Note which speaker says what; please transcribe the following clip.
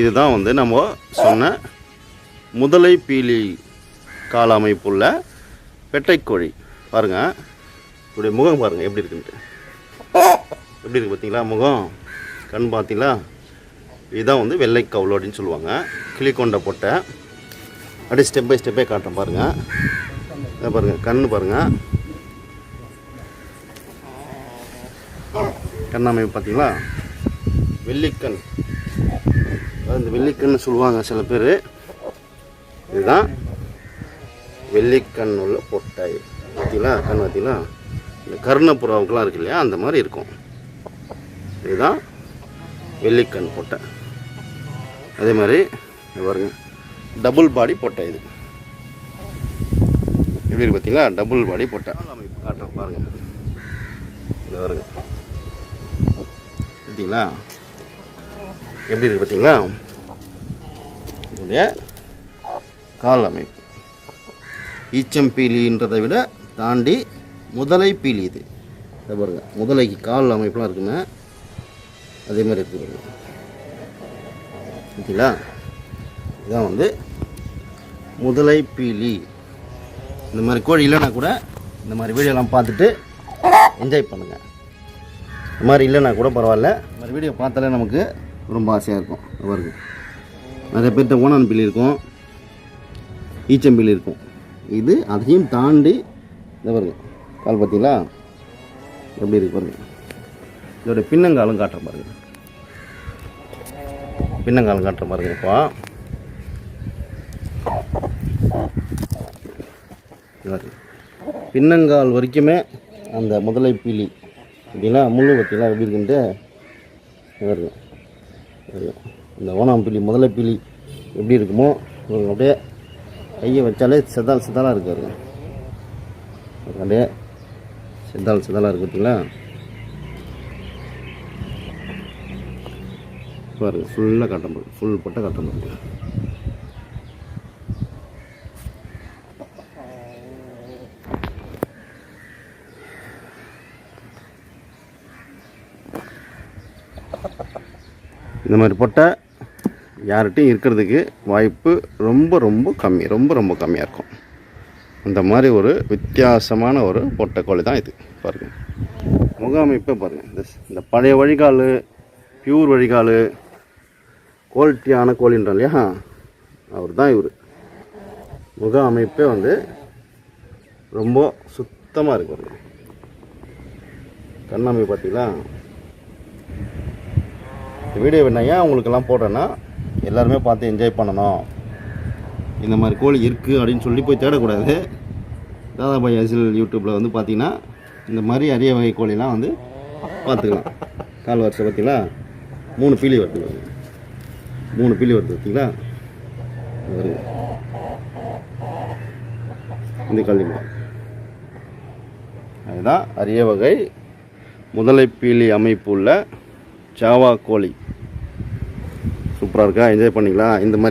Speaker 1: இதுதான் வந்து நம்ம சொன்ன முதலை பீலி கால அமைப்புள்ள பெட்டைக்கோழி. பாருங்கள் இப்படி முகம் பாருங்கள் எப்படி இருக்குன்ட்டு. எப்படி இருக்கு பார்த்தீங்களா முகம்? கண் பார்த்தீங்களா? இதுதான் வந்து வெள்ளை கவுள் அப்படின்னு சொல்லுவாங்க. கிளிக்கொண்ட பொட்டை. அப்படியே ஸ்டெப் பை ஸ்டெப்பே காட்டுறேன் பாருங்கள் இதை பாருங்கள் கண் பாருங்கள் கண்ணாமை பார்த்தீங்களா? வெள்ளிக்கண் இந்த வெள்ளிக்கண்ணு சொல்லுவாங்க சில பேர். இதுதான் வெள்ளிக்கண் உள்ள பொட்டை பார்த்தீங்களா? கண் பார்த்தீங்களா? இந்த கருணப்புறாவுக்கெலாம் இருக்கு இல்லையா? அந்த மாதிரி இருக்கும். இதுதான் வெள்ளிக்கண் பொட்டை அதே மாதிரி பாருங்க. டபுள் பாடி பொட்டை இது. எப்படி இருக்கு பார்த்தீங்களா? டபுள் பாடி பொட்டை அமைப்பு காட்டுறேன் பாருங்கள் இது பாருங்க. பார்த்தீங்களா? எப்படி இருக்கு பார்த்தீங்களா? இதனுடைய கால் அமைப்பு ஈச்சம்பீலின்றதை விட தாண்டி முதலை பீலி இது. இதை பாருங்க முதலைக்கு கால் அமைப்புலாம் இருக்குங்க. அதே மாதிரி இருக்குது ஓகேங்களா பார்த்தீங்களா? இதான் வந்து முதலை பீலி. இந்த மாதிரி கோழி இல்லைன்னா கூட இந்த மாதிரி வீடியோலாம் பார்த்துட்டு என்ஜாய் பண்ணுங்கள் இந்த மாதிரி இல்லைன்னா கூட பரவாயில்ல. இந்த மாதிரி வீடியோ பார்த்தாலே நமக்கு ரொம்ப ஆசையாக இருக்கும் அவருக்கு. நிறைய பேர்த்த ஓனான் இருக்கும். ஈச்சம்பில் இருக்கும். இது அதையும் தாண்டி இந்த பாருங்க கால் பார்த்தீங்களா? எப்படி இருக்கு பாருங்க. இதோட பின்னங்காலம் காட்டுற பாருங்க பின்னங்காலம் காட்டுற பாருங்க இப்போ. பின்னங்கால் வரைக்குமே அந்த முதலை பீலி பார்த்தீங்களா? முள்ளு பார்த்தீங்களா? எப்படி இருக்குன்ட்டு? இது இந்த ஓனாம் பீலி முதலை பீலி எப்படி இருக்குமோ அப்படியே கையை வச்சாலே செதால் செதாலாக இருக்காரு அப்படியே செதால் செதாலாக இருக்கு பார்த்தீங்களா? ஃபுல்லாக காட்டும் ஃபுல் பட்டை காட்டும் இந்த மாதிரி பொட்டை யார்கிட்டையும் இருக்கிறதுக்கு வாய்ப்பு ரொம்ப ரொம்ப கம்மி ரொம்ப ரொம்ப கம்மியாக இருக்கும். அந்த மாதிரி ஒரு வித்தியாசமான ஒரு பொட்டை கோழி தான் இது. பாருங்கள் முக அமைப்பே பாருங்கள் இந்த இந்த பழைய வழிகால் பியூர் வழிகால் குவாலிட்டியான கோழின்றோம் இல்லையா? அவர் தான் இவர். முக அமைப்பே வந்து ரொம்ப சுத்தமாக இருக்கு கண்ணாமை பார்த்தீங்களா இந்த வீடியோ நான் ஏன் உங்களுக்கெல்லாம் போடுறேன்னா எல்லாருமே பார்த்து என்ஜாய் பண்ணணும். இந்த மாதிரி கோழி இருக்குது அப்படின்னு சொல்லி போய் தேடக்கூடாது. தாதாபாய் அசில் யூடியூப்பில் வந்து பார்த்தீங்கன்னா இந்த மாதிரி அரிய வகை கோழிலாம் வந்து பார்த்துக்கலாம். கால் வருஷம் பார்த்தீங்களா? மூணு பீலி வருது மூணு பீலி வருது பார்த்தீங்களா? வருது இந்த கல்வி அதுதான் அரிய வகை முதலை பீலி அமைப்பு உள்ள ஜாவா கோழி. சூப்பராக இருக்கா? என்ஜாய் பண்ணிக்கலாம் இந்த மாதிரி